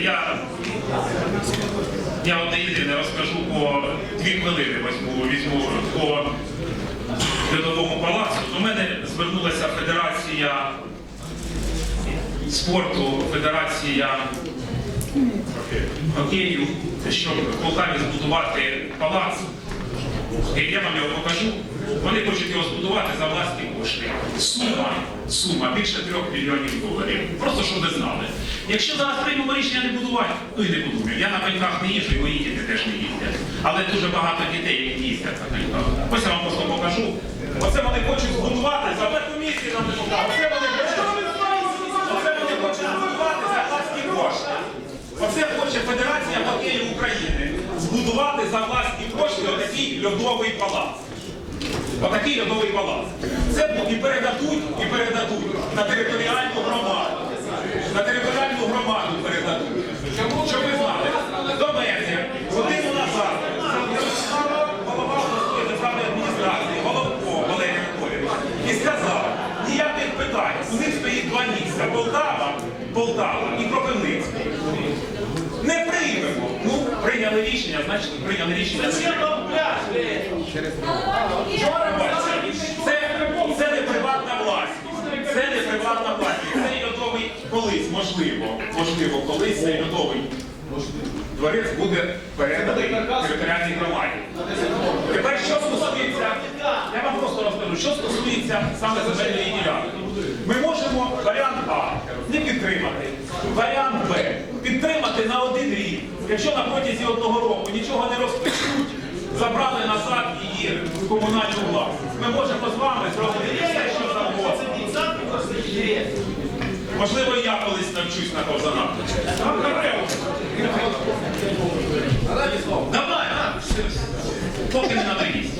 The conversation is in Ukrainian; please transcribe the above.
Я, я одне єдине розкажу по дві хвилини візьму, візьму по Льодовому палацу. До мене звернулася Федерація спорту, Федерація хокею, щоб в збудувати палац. І я вам його покажу. Вони хочуть його збудувати за власні кошти. Сума, сума більше трьох мільйонів доларів. Просто щоб ви знали. Якщо зараз приймемо рішення не будувати, ну і не будуємо. Я на коньках не їжджу, і мої діти теж не їздять. Але дуже багато дітей, які їздять на коньках. Ось я вам просто покажу. Оце вони хочуть збудувати за комісії нам не покажу. Оце вони хочуть. Оце вони хочуть збудувати за власні кошти. Оце хоче Федерація хокею України збудувати за власні кошти отакий льодовий палац. Отакий льодовий палац. Це і передадуть, і передадуть на територіальну громаду. На територіальну громаду передадуть. Щоб ви знали, до мене годину назад голова обласної державної адміністрації, Головко Валерій Анатолійович, і сказав, ніяких питань, у них стоїть два місця Полтава, Полтава і Кропивницький. Не приймемо. Ну, прийняли рішення, значить прийняли рішення. Це, це не приватна власність. Це не приватна власність. Цей льодовий колись, можливо, колись цей льодовий дворець буде переданий територіальній громаді. Тепер що стосується, я вам просто розкажу, що стосується саме земельної ділянки. Ми можемо варіант А не підтримати, варіант Б підтримати на один рік. Якщо на протязі одного року нічого не розпочнуть, забрали назад її в комунальну власність. Ми можемо з вами зробити все, що завгодно. Можливо, я колись навчусь на ковзанах. Давай, а, поки не надоїсть.